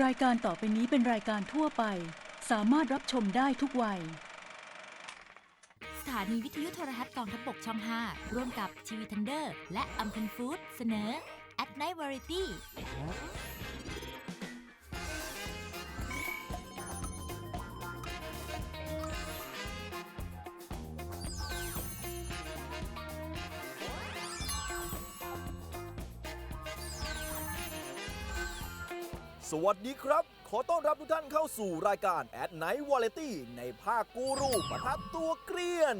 รายการต่อไปนี้เป็นรายการทั่วไป สามารถรับชมได้ทุกวัย สถานีวิทยุโทรทัศน์กองทัพบกช่อง 5 ร่วมกับทีวีทันเดอร์ และอัมพันฟู้ดเสนอ At Night Variety สวัสดีครับ ขอต้อนรับทุกท่านเข้าสู่รายการแอดไนท์วอลเลตี้ในภาคกูรูประทับตัวเกลียน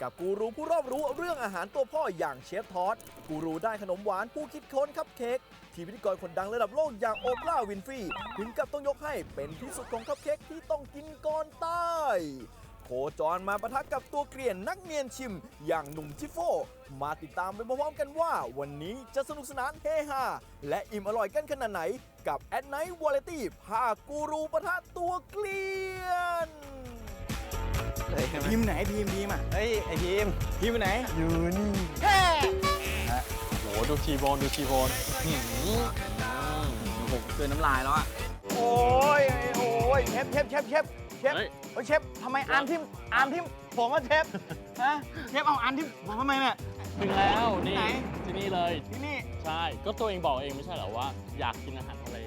กับกูรูผู้รอบรู้เรื่องอาหารตัวพ่ออย่างเชฟทอดกูรูได้ขนมหวานผู้คิดค้นคัพเค้กที่พิธีกรคนดังระดับโลกอย่างโอปราห์วินฟรีถึงกับต้องยกให้เป็นที่สุดของคัพเค้กที่ต้องกินก่อนตาย โคจรมาปะทะกับตัวเกลียนนักเนียนชิม อย่างหนุ่มชิโฟ มาติดตามไปพร้อมๆกันว่า วันนี้จะสนุกสนานเฮฮาและอิ่มอร่อยกันขนาดไหน กับแอดไนท์วอลเลตี้ภาคกูรูปะทะตัวเกลียนทีมไหนทีมทีมอะเฮ้ยไอทีมทีมไหนอยู่นี่โหดูชีโบนดูชีโบนผมเกินน้ำลายแล้วอะโอ้ยโอ้ยเชฟเชฟเชฟเชฟเชฟเฮ้ย โอ้ยเชฟทำไมอ่านทิมอ่านทิมผมว่าเชฟฮะเชฟเอาอ่านทิมผมทำไมเนี่ย ถึงแล้วนี่ไหน ที่นี่เลย ที่นี่ใช่ ก็ตัวเองบอกเองไม่ใช่เหรอว่า อยากกินอาหารทะเล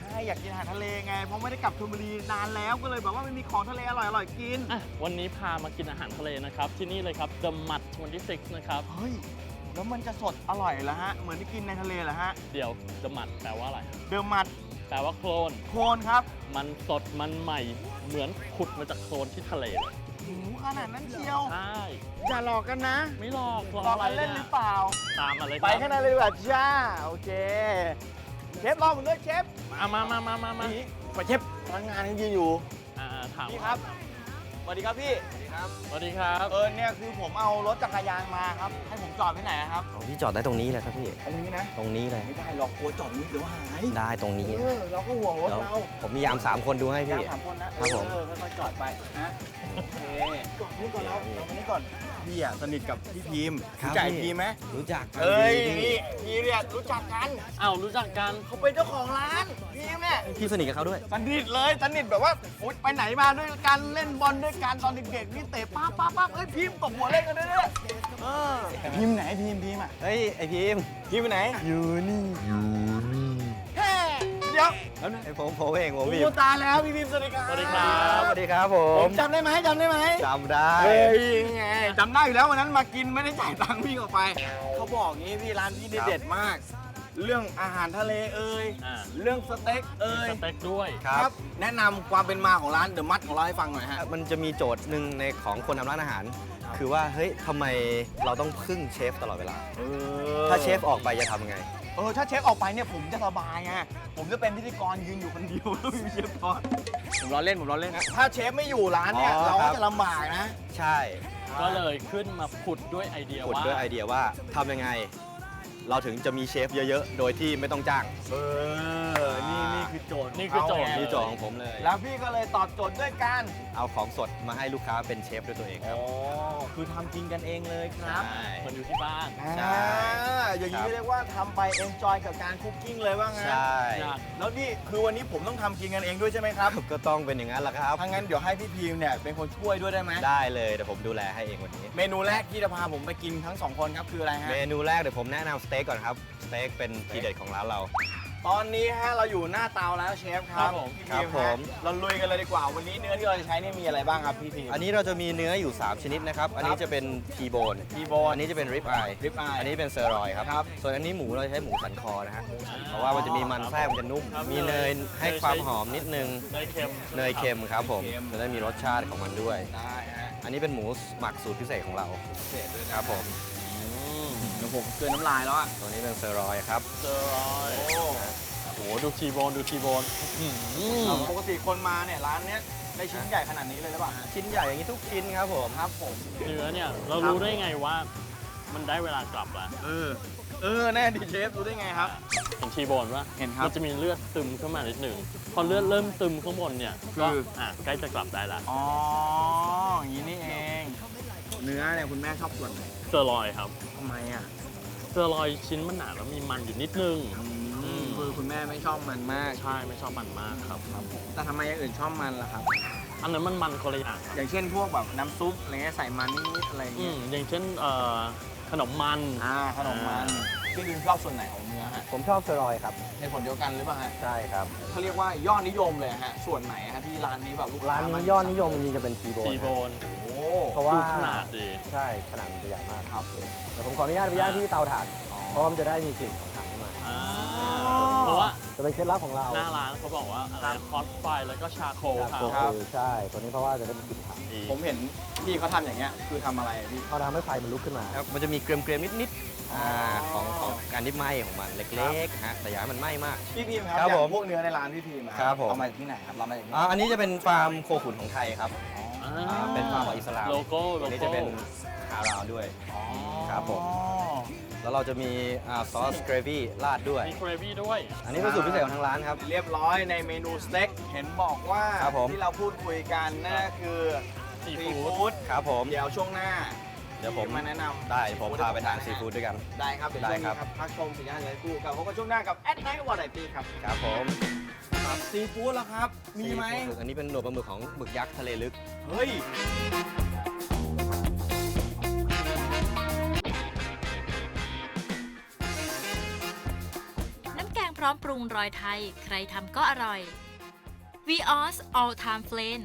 ใช่อยากกินอาหารทะเลไงเพราะไม่ได้กลับชลบุรีนานแล้วก็เลยแบบว่าไม่มีของทะเลอร่อยอร่อยกินอะ วันนี้พามากินอาหารทะเลนะครับ ที่นี่เลยครับ The Mud 26 นะครับ เฮ้ยแล้วมันจะสดอร่อยเหรอฮะเหมือนที่กินในทะเลเหรอฮะเดี๋ยว The Mud แปลว่าอะไร เดิมมัด แปลว่าโคลน โคนครับมันสดมันใหม่ เหมือนขุดมาจากโคลนที่ทะเลเลยหูขนาดนั้นเชียว ใช่ อย่าหลอกกันนะไม่หลอกหลอกหลอกอะไรกันเล่นหรือเปล่า ตามมาเลยคไปรับข้างในเลยดีกว่าจ้า โอเค เชฟรอผมด้วยเชฟอะมามามามามานี่ไปเชฟพนักงานยังยืนอยู่อ่าถามพี่ครับสวัสดีครับพี่สวัสดี ครับ สวัสดีครับเออเนี่ยคือผมเอารถจักรยานมาครับ ให้ผมจอดที่ไหนครับของพี่จอดได้ตรงนี้เลยครับพี่ ตรงนี้นะ ตรงนี้เลย ไม่ได้หรอกกลัวจอดนี้เดี๋ยวหายได้ตรงนี้เออเราก็ห่วงรถแล้วเราผมมียามสามคนดูให้ยาพี่มสามคนนะครับผม เออค่อยๆจอดไปนะโอเคจอดนี่ก่อนเราเราไปนี่ก่อนพี่อะสนิทกับพี่พิมพ์ครับรู้จักพี่พิมพ์ไหมรู้จักกันเอ้ยดีนี่พี่เนี่ยรู้จักกันอ้าวรู้จักกันเขาเป็นเจ้าของร้านพิมพ์เนี่ย พี่สนิทกับเขาด้วย สนิทเลยสนิทแบบว่าโอ๊ยไปไหนมาด้วยกันเล่นบอลด้วยกันตอนเด็กๆนี่เตะป้าป้าป้าเอ้ยพิมพ์ตบหัวเล่นกันด้วยเนี่ยเออพิมพ์ไหนพิมพ์พิมพ์อะ เฮ้ย ไอพิมพ์พิมพ์ไปไหน อยู่นี่เฮ้เดี๋ยวไอผมผมเองผมพิมพ์ตาแล้วพี่พิมพ์สวัสดีครับ สวัสดีครับ สวัสดีครับผมจำได้ไหมจำได้ไหมจำได้เฮ้ยไงจำได้อยู่แล้ววันนั้นมากินไม่ได้จ่ายตังค์พี่ออกไป เขาบอกงี้พี่ร้านพี่เด็ดมาก เรื่องอาหารทะเลเอ่ยอ่า เรื่องสเต็กเอ่ยสเต็กด้วย ครับ แนะนำความเป็นมาของร้านเดอะมัดของเราให้ฟังหน่อยฮะ มันจะมีโจทย์หนึ่งในของคนทำร้านอาหาร คือว่าเฮ้ยทำไมเราต้องพึ่งเชฟตลอดเวลา ถ้าเชฟออกไปจะทำไง เออถ้าเชฟออกไปเนี่ยผมจะสบายไงผมจะเป็นพิธีกรยืนอยู่คนเดียวแล้วมีเชฟทอดผมรอเล่นผมรอเล่นนะถ้าเชฟไม่อยู่ร้านเนี่ยอ๋อเราครัก็บ จะลำบากนะ ใช่ก็เลยขึ้นมาผุดด้วยไอเดียขุดว่า ด้วยไอเดียว่าทำยังไง เราถึงจะมีเชฟเยอะๆ โดยที่ไม่ต้องจ้าง เออ คือโจทย์นี่คือโจทย์เาไงนี่โจทย์ของผมเลย แล้วพี่ก็เลยตอบโจทย์ด้วยการเอาของสดมาให้ลูกค้าเป็นเชฟด้วยตัวเองครับ อ๋อ คือทำกินกันเองเลยครับใช่คนอยู่ที่บ้านใช่อ่าอย่างนี้ครับ เรียกว่าทำไปเอนจอยกับการคุกกิ้งเลยว่างั้นใช่อยาก แล้วนี่คือวันนี้ผมต้องทำกินกันเองด้วยใช่ไหมครับก็ต้องเป็นอย่างนั้นแหละครับ ถ้างั้นเดี๋ยวให้พี่พีมเนี่ยเป็นคนช่วยด้วยได้ไหมได้เลยเดี๋ยวผมดูแลให้เองวันนี้ เมนูแรกที่จะพาผมไปกินทั้งสองคนครับคืออะไรฮะ เมนูแรกเดี๋ยวผมแนะนำสเต็กก่อนครับ สเต็กเป็นทีเด็ดของร้านเรา ตอนนี้ฮะเราอยู่หน้าเตาแล้วเชฟคครัรับบผม พี่ครับพีมผฮะมเราลุยกันเลยดีกว่า วันนี้เนื้อที่เราจะใช้เนี่ยมีอะไรบ้างครับพี่พีมอันนี้เราจะมีเนื้ออยู่ 3 ชนิดนะครับ อันนี้จะเป็นทีโบนทีโบนอันนี้จะเป็นริบอาย rib eye อันนี้เป็นเซอร์รอยครับ ครับส่วนอันนี้หมูเราใช้หมูสันคอนะฮะ เพราะว่ามันจะมีมันแทรกมันจะนุ่ม ครับ มีเนยให้ความหอมนิดนึง เนยเค็มเนยเค็มครับผม เค็ม จะได้มีรสชาติของมันด้วย ได้ฮะอันนี้เป็นหมูหมักสูตรพิเศษของเราเสร็จด้วยนะครับผม เดี๋ยวผมเกินน้ำลายแล้วอะตัวนี้เป็นเซอร์รอยครับ เจอรอยโอ้โอ้โหดูทีโบนดูทีโบนอื้อหือปกติคนมาเนี่ยร้านเนี้ยได้ชิ้นใหญ่ขนาดนี้เลยหรือเปล่าฮะชิ้นใหญ่อย่างนี้ทุกชิ้นครับผม ครับผมเนื้อเนี่ยเรารู้ได้ไงว่ามันได้เวลากลับแล้วเออเออแน่ดิเชฟรู้ได้ไงครับ เห็นทีโบนปะเห็นครับ มันจะมีเลือดซึมขึ้นมานิดหนึ่งพอเลือดเริ่มซึมข้างบนเนี่ยก็คืออะใกล้จะกลับได้ละอ๋ออย่างนี้นี่เอง เนื้อเนี่ยคุณแม่ชอบส่วนไหนเซอร์รอยครับ ทำไมอะเซอร์รอยชิ้นมันหนาแล้วมีมันอยู่นิดนึง อืมคือคือคุณแม่ไม่ชอบมันมากใช่ไม่ชอบมันมากครับแต่ทำไมอย่างอื่นชอบมันล่ะครับ อันนั้นมันมันคนละอย่างอย่างเช่นพวกแบบน้ำซุปอะไรเงี้ยใส่มันนิดๆอะไรอืเงี้ยมอย่างเช่นเอ่อขนมมัน อ่าขนมมันพี่ดินชอบส่วนไหนของเนื้อฮะผมชอบสเตอรอยด์ครับ ในผลเดียวกันหรือเปล่าฮะใช่ครับ เขาเรียกว่ายอดนิยมเลยฮะส่วนไหนฮะที่ร้านนี้แบบลูกค้ร้านนี้ยอดนิยมจริงๆจะเป็นทีโบนทีโบนโอ้ เพราะว่าดูขนาดดี ใช่ขนาดมันจะใหญ่มากครับเดี๋ยวผมขออนุญาตไปย่างที่เตาถ่านเพราะว่ามันจะได้มีกลิ่นของถ่านขึ้นมาอ่าเพราะว่าจะเป็นเคล็ดลับของเราหน้าร้านเขาบอกว่าอะไรฮอตไฟแล้วก็ชาโคลจากค่ะโกคือใช่ตัวนี้เพราะว่าจะได้มีกลิ่นถ่านผมเห็นพี่เขาทำอย่างเงี้ยคือทำอะไรอะพี่เขาทำให้ไฟมันลุกขึ้นมา ครับมันจะมีเกรียมๆนิดๆอ่าของของการที่ไหม้ของมันเล็กๆฮะแต่อย่าให้มันไหม้มาก พี่พิมพ์ครับครับอย่างผมพวกเนื้อในร้านพี่พิมพ์อะครับผม เอามาจากที่ไหนครับเรามาจากที่ไหน อ่าอันนี้จะเป็นฟาร์มโคขุนของไทยครับอ่า อ่าเป็นฟาร์มของอิสลามโลโก้โลอันนี้โก้ จะเป็นฮาราวด้วย ครับผม แล้วเราจะมีอ่าซอสเกรวี่ราดด้วย มีเกรวี่ด้วย อันนี้เป็นสูตรพิเศษของทางร้านครับ เรียบร้อยในเมนูสเต็กเห็นบอกว่าครับผม ที่เราพูดคุยกันนั่นก็คือซีซีฟู้ดฟู้ดครับผม เดี๋ยวช่วงหน้าเดี๋ยวผมมาแนะนำได้ผมพาไปทานซีฟู้ดด้วยกัน ได้ครับเดี๋ยวได้ช่วงครันี้บครับพักชมสินค้าเลยคู่กับพบกันช่วงหน้ากับแอดไนท์วอร์ไตี้ครับ ครับผมครับ ซีฟู้ดแล้วครับ มีไหม ซีฟู้ดอันนี้เป็นหนวดปลาหมึกของหมึกยักษ์ทะเลลึก เฮ้ย น้ำแกงพร้อมปรุงรอยไทย ใครทำก็อร่อย v ีออส all time flame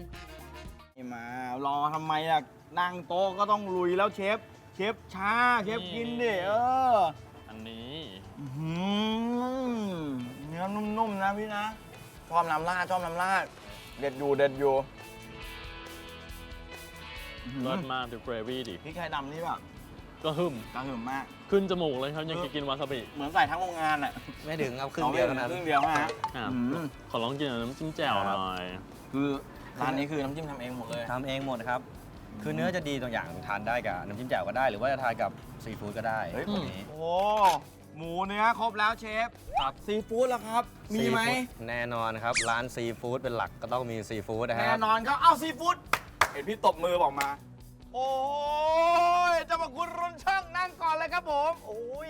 มารอทำไมอะ นั่งโต๊ะก็ต้องลุยแล้วเชฟ เชฟช้า เชฟกินดิ เออ อันนี้ อื้อหือเนื้อนุ่มๆนะพี่นะ ชอบน้ำราดชอบน้ำราดเด็ดอยู่เด็ดอยู่อื้อหือเลิศมากดูเกรวี่ดิพริกไทยดำนี่แบบก็หึมกระหึ่มมาก ขึ้นจมูกเลยครับยังกินวาซาบิเหมือนใส่ทั้งโรงงานอะไม่ถึงครับครึ่งเดียวเท่านั้นครึ่งเดียวฮะอะอืมขอลองกินกับน้ำจิ้มแจ่วหน่อยคือร้านนี้คือน้ำจิ้มทำเองหมดเลยทำเองหมดครับ คือเนื้อจะดีตัวอย่างทานได้กับน้ำจิ้มแจ่วก็ได้ หรือว่าจะทานกับซีฟู้ดก็ได้เฮ้ยตัวนี้โอ้ หมูเนื้อครบแล้วเชฟครับซีฟู้ดแล้วครับ มีไหม ซีฟู้ดแน่นอนครับ ร้านซีฟู้ดเป็นหลักก็ต้องมีซีฟู้ดนะคแน่รับนอนครับ เอาซีฟู้ดเห็นพี่ตบมือบอกมา โอ้ยเจะมาคุณรุนช่างนั่งก่อนเลยครับผม โอ้ย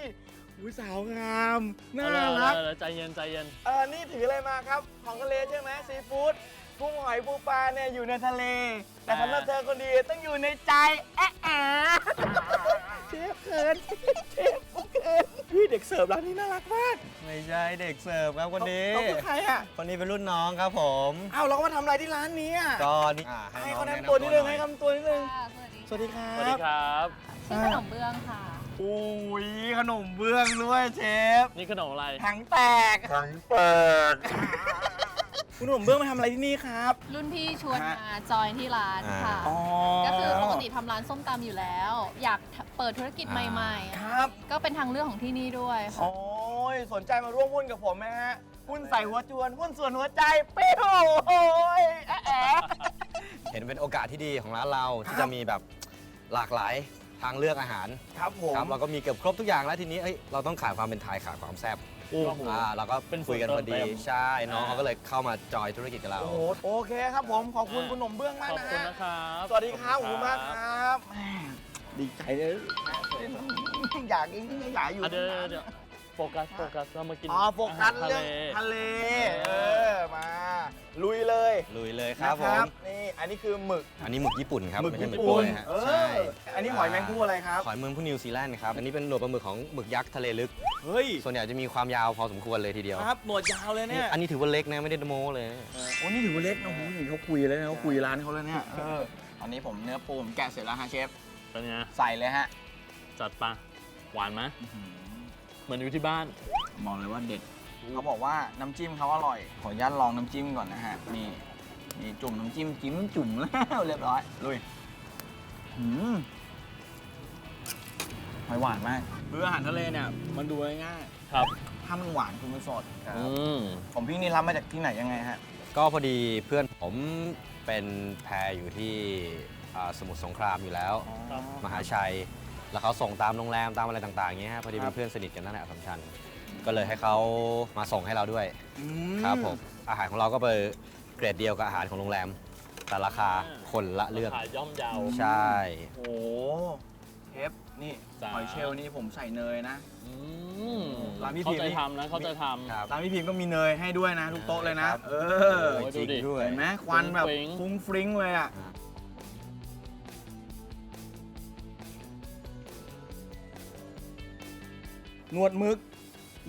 อุ้ยสาวงาม น่าเอาเลยรัก เอาเลยใจเย็นใจเย็น เออ นี่ถืออะไรมาครับ ของทะเลใช่ไหมซีฟู้ดกุ้งหอยปูปลาเนี่ยอยู่ในทะเล แต่สำหรับเธอคนดีต้องอยู่ในใจแอะแอะเชฟเขินเชฟผม เขินพี่เด็กเสิร์ฟร้านนี้น่ารักมากไม่ใช่เด็กเสิร์ฟครับคนนี้เขาคือใครอะคนนี้เป็นรุ่นน้องครับผมอ้าวเราก็มาทำอะไรที่ร้านนี้อะก็นี่อ่ให้น้เขาองแนะนำตัวนิดนึงหให้อย คำตัวนิดนึงค่ะสวัสดีสวัสดีครัสวัสดีบครับชื่อขนมเบื้องค่ะ โอ้ยขนมเบื้องด้วยเชฟนี่ขนมอะไรถังแตกถังแตก คุณขนมเบื้องมาทำอะไรที่นี่ครับ รุ่นพี่ชวนฮะ มาจอยที่ร้านค่ะ อ๋อก็คือปกติทำร้านส้มตำอยู่แล้ว อยากเปิดธุรกิจใหม่ๆครับก็เป็นทางเลือกของที่นี่ด้วยค่ะ โอ้ยสนใจมาร่วมหุ้นกับผมไหมฮะหุ้นใส่หัวจวนหุ้นส่วนหัวใจเปี้ยวโอ้ยแอะแอะเห็นเป็นโอกาสที่ดีของร้านเราที่จะมีแบบหลากหลายทางเลือกอาหารครับผม ครับเราก็มีเกือบครบทุกอย่างแล้วทีนี้เอ้ยเราต้องขายความเป็นไทยขายความแซ่บ โอ้โห อ่าเราก็เป็นคุยกันพอดีส่วนเติมเต็ม ใช่น้องเขาก็เลยเข้ามาจอยธุรกิจกับเรา โอ้โหโอเคครับผม ขอบคุณคุณหนมเบื้องมากขอบนะคุณฮะนะครับสวัสดีครับขอบคุณมากครับแหม่ดีใจเลยอยากกินก็อยากอยู่อะเดี๋ยวเดี๋ยวโฟกัสโฟกัสเรามากินอ๋อโฟกัสาหาเรื่องทะเลเออ มา ลุยเลย ลุยเลยครับนะผมนี่ อันนี้คือหมึก อันนี้หมึกญี่ปุ่นครับหมึกไม่ใช่ญี่หมึกปุ่นโป้ยฮะเอใช่ออันนี้หอยแมงผู้อะไรครับ หอยเมืองผู้นิวซีแลนด์ครับ อันนี้เป็นหนวดปลาหมึกของหมึกยักษ์ทะเลลึก เฮ้ยส่วนใหญ่จะมีความยาวพอสมควรเลยทีเดียวครับหนวดยาวเลยเนี่ย อันนี้ถือว่าเล็กนะไม่ได้โมเลยนะโอ้นี่ถือว่าเล็กนะโอ้โหนี่เขาคุยแล้วนะเขาคุยร้านเขาแล้วเนี่ยเอออันนี้ผมเนื้อปูผมแกะเสร็จแล้วฮะเชฟ เป็นไงใส่เลยฮะจัดปะหวานไหมเหมือนอยู่ที่บ้าน บอกเลยว่าเด็ด เขาบอกว่าน้ำจิ้มเขาอร่อย ขออนุญาตลองน้ำจิ้มก่อนนะฮะ นี่ นี่จุ่มน้ำจิ้มจิ้มจุ่มแล้วเรียบร้อย ลุยหืมหอยหวานมากคืออาหารทะเลเนี่ย มันดูง่ายครับ ๆถ้ามันหวานคือมันสดอืมผมพี่นี่รับมาจากที่ไหนยังไงฮะ ก็พอดีเพื่อนผมเป็นแพรอยู่ที่อ่าสมุทรสงครามอยู่แล้วครับมหาชัย แล้วเขาส่งตามโรงแรมตามอะไรต่างๆอย่างเงี้ยฮะพอดีครัเป็บ นเพื่อนสนิทกันนั่นแหละอัสสัมชัญก็เลยให้เขามาส่งให้เราด้วยครับผมอาหารของเราก็ไป เกรดเดียวกับอาหารของโรงแรม แต่ราคาคนละเรื่อง ขายย่อมเยาว ใช่ โอ้เชฟนี่จ้า หอยเชลล์นี่ผมใส่เนยนะ อืมมร้านพี่เข้าพิมพ์ใจนี่ ทำนะเข้าใจทำ ครับ ร้านพี่พิมพ์ก็มีเนยให้ด้วยนะ ทุกโต๊ะเลยนะ ครับ เออโอ้ยดูดิจริงด้วย เห็นไหมควันแบบฟริ้งฟุ้งฟริ้งเลยอะ นวดมึก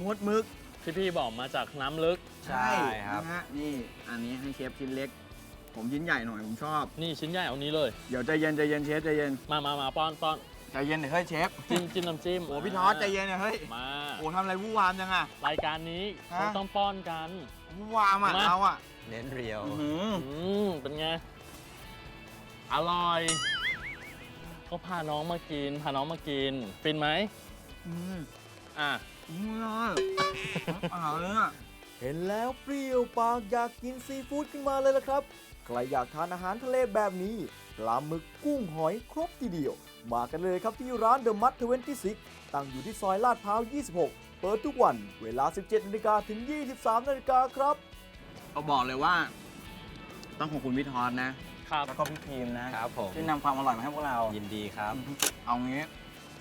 นวดมึก ที่พี่บอกมาจากน้ำลึก ใช่ครับ นะฮะนี่อันนี้ให้เชฟชิ้นเล็ก ผมชิ้นใหญ่หน่อยผมชอบ นี่ชิ้นใหญ่เอานี้เลย เดี๋ยวใจเย็นใจเย็นเชฟใจเย็นมามามาป้อนป้อนใจเย็นเดี๋ยวเฮ้ยเชฟจิ้มจิ้มน้ำจิ้มโอ้พี่ทอสใจเย็นเนี่ยเฮ้ยมา โอ้ทำอะไรวู่วามจังอะ รายการนี้ฮะเราต้องป้อนกัน วู่วามอะมา เราอะเน้นเรียว อื้อหืออืมเป็นไง อร่อยก็พาน้องมากิน พาน้องมากิน ฟินไหม อืมอะ อืมอร่อยอร่อยเลยอะเห็นแล้วเปรี้ยวปากอยากกินซีฟู้ดขึ้นมาเลยละครับ ใครอยากทานอาหารทะเลแบบนี้ปลาหมึกกุ้งหอยครบทีเดียว มากันเลยครับที่ร้านเดอะมั t 26ตั้งอยู่ที่ซอยลาดพร้าว 26 เปิดทุกวันเวลา 17นาฬิกาถึง 23นาฬิกาครับ ก็บอกเลยว่า ต้องขอบคุณพี่ทอสนะ ครับ แล้วก็พี่พีมนะครับผม ที่นำความอร่อยมาให้พวกเรา ยินดีครับ เอางี้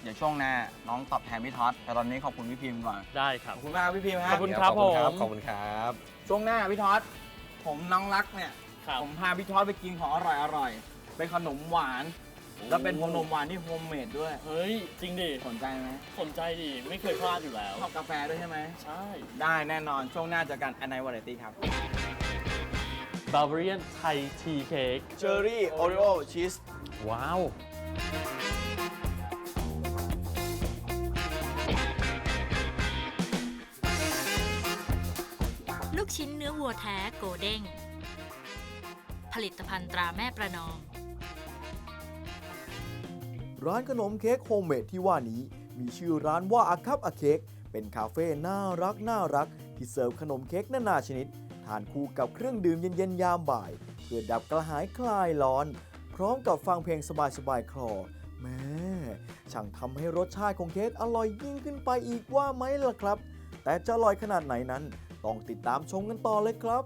เดี๋ยวช่วงหน้าน้องตอบแทนพี่ท็อตแต่ตอนนี้ขอบคุณพี่พิมพ์ก่อน ได้ครัขบ อบคุณมากพี่พิมพ์คขรัอบบคุณครับขอบคุณ ครับผม ขอบคุณครับ ช่วงหน้าพี่ท็อตผมน้องรักเนี่ย ครับ ผมพาพี่ท็อตไปกินของอร่อยอร่อยๆเป็นขนมหวาน แล้วเป็นขนมหวานที่โฮมเมดด้วย เฮ้ย จริงดิ สนใจไหมสนใจดิ ไม่เคยพลาดอยู่แล้ว ชอบกาแฟด้วยใช่ไหม ใช่ ได้แน่นอนช่วงหน้าเจอกันอันไนวาไรตี้ครับ Bavarian Thai Tea Cake เชอรี่โอริโอชีส ว้าวลู ชิ้นเนื้อวัวแท้โกเด้ง ผลิตภัณฑ์ตราแม่ประนอม ร้านขนมเค้กโฮมเมดที่ว่านี้ มีชื่อร้านว่าอาคับอาเค้กเป็นคาเฟ่น่ารักน่ารัก ที่เสิร์ฟขนมเค้กนานาชนิด ทานคู่กับเครื่องดื่มเย็นๆยามบ่าย เพื่อดับกระหายคลายร้อน พร้อมกับฟังเพลงสบายๆคลอแม่ช่างทำให้รสชาติของเค้กอร่อยยิ่งขึ้นไปอีกว่าไหมล่ะครับ แต่จะอร่อยขนาดไหนนั้น ต้องติดตามชมกันต่อเลยครับ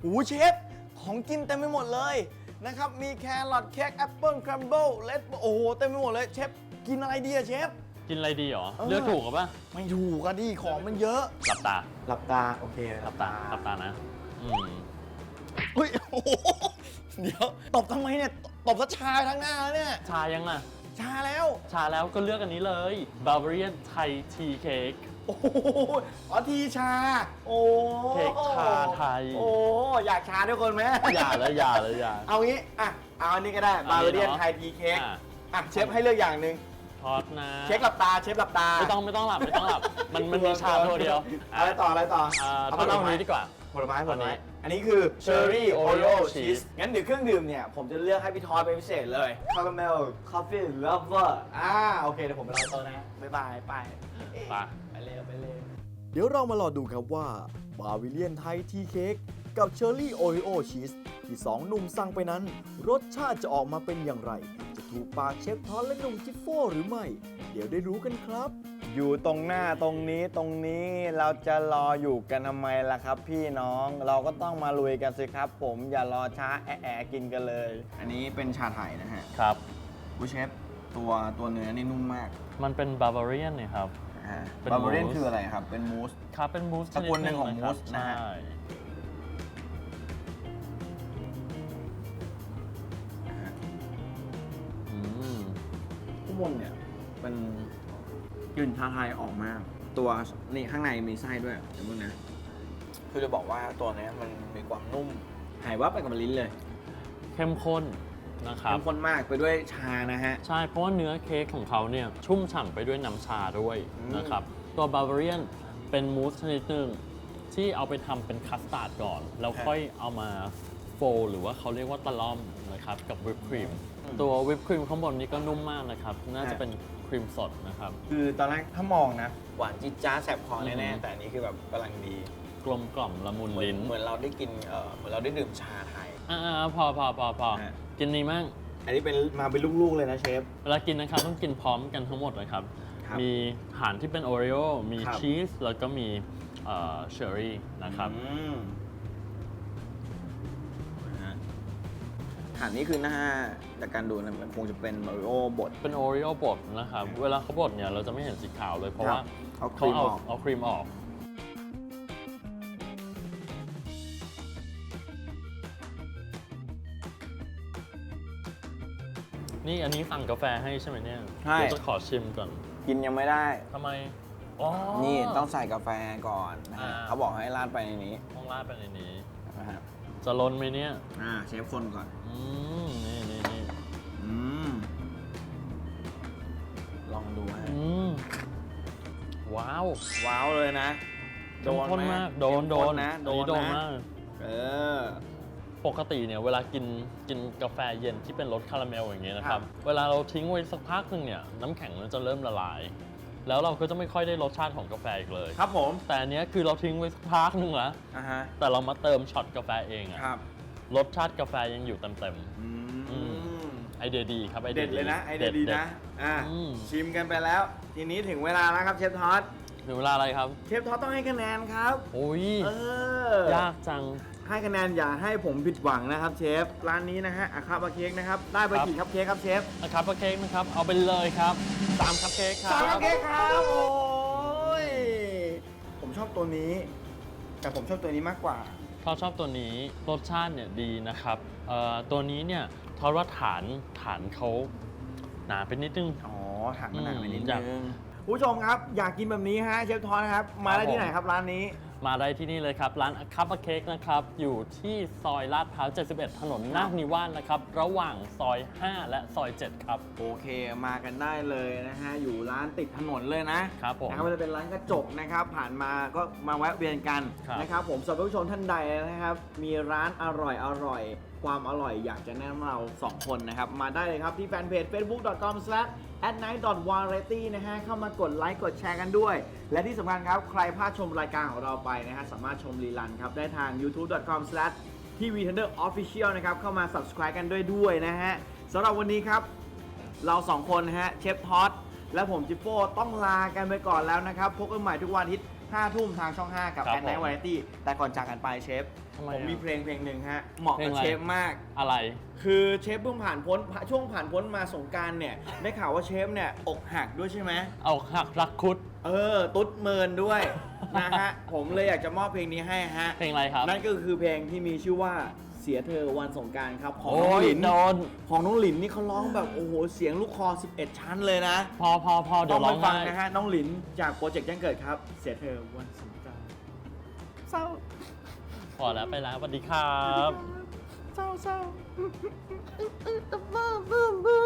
โอ้เชฟของกินเต็มไปหมดเลยนะครับ มีแครอทเค้กแอปเปิลครัมเบิลเลดโอ้โหเต็มไปหมดเลยเชฟกินอะไรดีอะเชฟ กินอะไรดีหรอ เออ เลือกถูกกับป่ะไม่ถูกอะดิของมันเยอะ หลับตา หลับตา โอเคหลับตาหลับตานะ อืมเฮ้ยโอ้โหเดี๋ยวตบทำไมเนี่ยตบซะชาทั้งหน้าแล้วเนี่ยชายังอะ ชาแล้ว ชาแล้วก็เลือกอันนี้เลย Bavarian Thai Tea Cake โอ้โหอ๋อทีชา โอ้เค้กชาไทย โอ้อยากชาด้วยคนไหมอย่าเลยอย่าเลยอย่า เอางี้อะเอาอันนี้ก็ได้อับานนี้ร์เรียนเนอะไทยทีเค้กอะ อะเชฟให้เลือกอย่างหนึ่งทอดนะเชฟหลับตาเชฟหลับตาไม่ต้องไม่ต้องหลับไม่ต้องหลับ มันมันมีชาตัวเดียวอะไรต่ออะไรต่ออ่าเอาทอดผลเอาไม้นี้ดีกว่าผลไม้ผลไม้ อันนี้อันนี้คือเชอร์รี่โอ Cherry ริโอ Oreo ชีส cheese งั้นเดี๋ยวเครื่องดื่มเนี่ย ผมจะเลือกให้พี่ทอดเป็นพิเศษเลยคาราเมลคอฟฟี่ลัฟเวอร์อ่าโอเคเดี๋ยวผมไปรอโต๊ะนะบ๊ายบายไปไปไปเร็วไปเร็วเดี๋ยวเรามารอดูครับว่าบาวิเลียนไทยทีเค้กกับเชอร์รี่โอริโอชีสที่สองหนุ่มสั่งไปนั้น รสชาติจะออกมาเป็นอย่างไร จะถูกปากเชฟทอนและหนุ่มจิฟโฟหรือไม่ เดี๋ยวได้รู้กันครับ อยู่ตรงหน้าตรงนี้ตรงนี้เราจะรออยู่กันทำไมล่ะครับ พี่น้องเราก็ต้องมาลุยกันสิครับ ผมอย่ารอช้าแอะแอะกินกันเลย อันนี้เป็นชาไทยนะฮะครับบูเชฟตัวตัวเนื้อนี่นุ่มมากมันเป็น Bavarian เนี่ยครับ เป็นบาร์เบเรียนมูสคืออะไรครับ เป็นมูส ครับเป็นมูสตระกูลหนึ่งของชดมูสนะฮะ ใช่อืมข้างบนเนี่ยเป็น กลิ่นชาไทยออกมากตัวนี่ข้างในมีไส้ด้วยเดี๋ยวมึงนะคือจะบอกว่าตัวเนี้ยมันมีความนุ่มหายวับไปกับลิ้นเลยเข้มข้นนะครับ เข้มข้นมากไปด้วยชานะฮะ ใช่ เพราะว่าเนื้อเค้กของเขาเนี่ยชุ่มฉ่ำไปด้วยน้ำชาด้วยอืมนะครับ ตัวบา v a เรียนเป็นมูสชนิดหนึ่งที่เอาไปทำเป็นคัสตาร์ดก่อน แล้วค่อยเอามาโฟลหรือว่าเขาเรียกว่าตะล่อมนะครับ กับวิปครีม ตัววิปครีมข้างบนนี้ก็นุ่มมากนะครับ น่าจะเป็นครีมสดนะครับ คือตอนแรกถ้ามองนะ หวานจิ๊ดจ้าดแสบคออืแน่มๆแต่อันนี้คือแบบกำลังดี กลมกล่อมละมุนเหมือนลิ้นเหมือนเราได้กินเอ่อเหมือนเราได้ดื่มชาไทย อ่าๆพอพอพอพอฮะ กินนี้มั่งอันนี้เป็นมาเป็นลูกๆเลยนะเชฟ เวลากินนะครับต้องกินพร้อมกันทั้งหมดเลยครับ ครับมีหานที่เป็นโอรีโอมีครับ ชีสแล้วก็มีเชอร์รี่นะครับ อืม ฐานนี้คือหน้าจากการดูนะมันคงจะเป็นมาริโอบด เป็นโอริโอบดนะครับ เวลาเขาบดเนี่ยเราจะไม่เห็นสีขาวเลยเพราะครับว่าเอาคเขารีมเอาออก เอาครีมออก นี่อันนี้สั่งกาแฟให้ใช่ไหมเนี่ยใช่ เดี๋ยวจะขอชิมก่อนกินยังไม่ได้ ทำไม อ๋อ นี่ต้องใส่กาแฟก่อนนะฮะอ่า เขาบอกให้ราดไปในนี้ต้องราดไปในนี้ นะฮะจะล้นไหมเนี่ย อ่าเชฟคนก่อนอื มนี่นี่นี่อืมลองดูฮะอืมว้าวว้าวเลยนะเข้มข้นไหมาก โดน โดนเข้มข้นะอัโดนนนี้โดนนะมาก เออ ปกติเนี่ยเวลากินกินกาแฟเย็นที่เป็นรสคาราเมลอย่างเงี้ยนะคครัรับ บ เวลาเราทิ้งไว้สักพักหนึ่งเนี่ยน้ำแข็งมันจะเริ่มละลาย แล้วเราก็จะไม่ค่อยได้รสชาติของกาแฟอีกเลย ครับผมแต่อันเนี้ยคือเราทิ้งไว้สักพักหนึ่งแล้ว อ่าฮะแต่เรามาเติมช็อตกาแฟเองอะครับ รสชาติกาแฟยังอยู่เต็มอือืมๆไอเดียดีครับไอเดีเด็ยดเลยนะไอเดียดีนะอ่าอืม ชิมกันไปแล้ว ทีนี้ถึงเวลาแล้วครับเชฟทอดถึงเวลาอะไรครับ เชฟทอดต้องให้คะแนนครับ โอ้ย เออยากจัง ให้คะแนนอย่าให้ผมผิดหวังนะครับเชฟร้านนี้นะฮะอาคาบะเค้กนะครับได้ไปครับ กี่คัพเค้กครับเชฟนะครับเค้กนะครับ เอาไปเลยครับสามคัพเค้กครับ สามคัพเค้กครับโอ้ยผมชอบตัวนี้ แต่ผมชอบตัวนี้มากกว่า เขาชอบตัวนี้รสชาติเนี่ยดีนะครับเอ่อตัวนี้เนี่ยทอดว่าฐานฐานเขาหนาไปนิดนึงอ๋อถังมันหนักไปนิดอืมอยากนึงผู้ชมครับ อยากกินแบบนี้ฮะเชฟทอดนะครับ มาได้ที่ไหนครับร้านนี้ มาได้ที่นี่เลยครับ ร้านคัพเค้กนะครับ อยู่ที่ซอยลาดพร้าว 71 ถนนนาคนิวาสนะครับ ระหว่างซอย 5 และซอย 7 ครับ โอเคมากันได้เลยนะฮะ อยู่ร้านติดถนนเลยนะครับผมนะครับมันจะเป็นร้านกระจกนะครับ ผ่านมาก็มาแวะเวียนกันครับนะครับผมสำหรับผู้ชมท่านใดนะครับ มีร้านอร่อยอร่อย ความอร่อยอยากจะแนะนำเรา 2 คนนะครับ มาได้เลยครับที่แฟนเพจ facebook.com/at night variety นะฮะ เข้ามากดไลค์กดแชร์กันด้วย และที่สำคัญครับ ใครพลาดชมรายการของเราไปนะฮะ สามารถชมรีลันครับ ได้ทาง youtube.com/ TV Thunder Official นะครับ เข้ามา subscribe กันด้วยด้วยนะฮะสำหรับวันนี้ครับ เราสองคนนะฮะเชฟท็อตและผมจิปโป้ต้องลากันไปก่อนแล้วนะครับพบกันใหม่ทุกวันอาทิตย์ 5 ทุ่มทางช่อง 5 กับครับแอนไนผมท์วาไรตี้แต่ก่อนจากกันไปเชฟ ทำไมผมอะมีเพลงเพลงหนึ่งฮะ เหมาะเพลกับงอะไรเชฟมาก อะไร คือเชฟเพิ่งผ่านพ้นช่วงผ่านพ้นมาสงกรารเนี่ย ได้ข่าวว่าเชฟเนี่ยอกหักด้วยใช่ไหม เอาหักรักคุด เออ ตุ๊ดเมินด้วย นะฮะ ผมเลยอยากจะมอบเพลงนี้ให้ฮะ เพลงอะไรครับ นั่นก็คือเพลงที่มีชื่อว่าเสียเธอวันสงกรารครับของโอ้น้องยหลินโดน ของน้องหลินนี่เขาร้องแบบโอ้โหเสียงลูกคอ 11 ชั้นเลยนะพอพอพอเดี๋ต้ยอวงร้ไปองฟังไห้นะฮะน้องหลินจากโปรเจกต์แจ้งเกิดครับเสียเธอวันสงกรานต์เศร้าพอแล้วไปแล้วสวัสดีครับ เศร้าเศร้าบ้าบ้าบ้า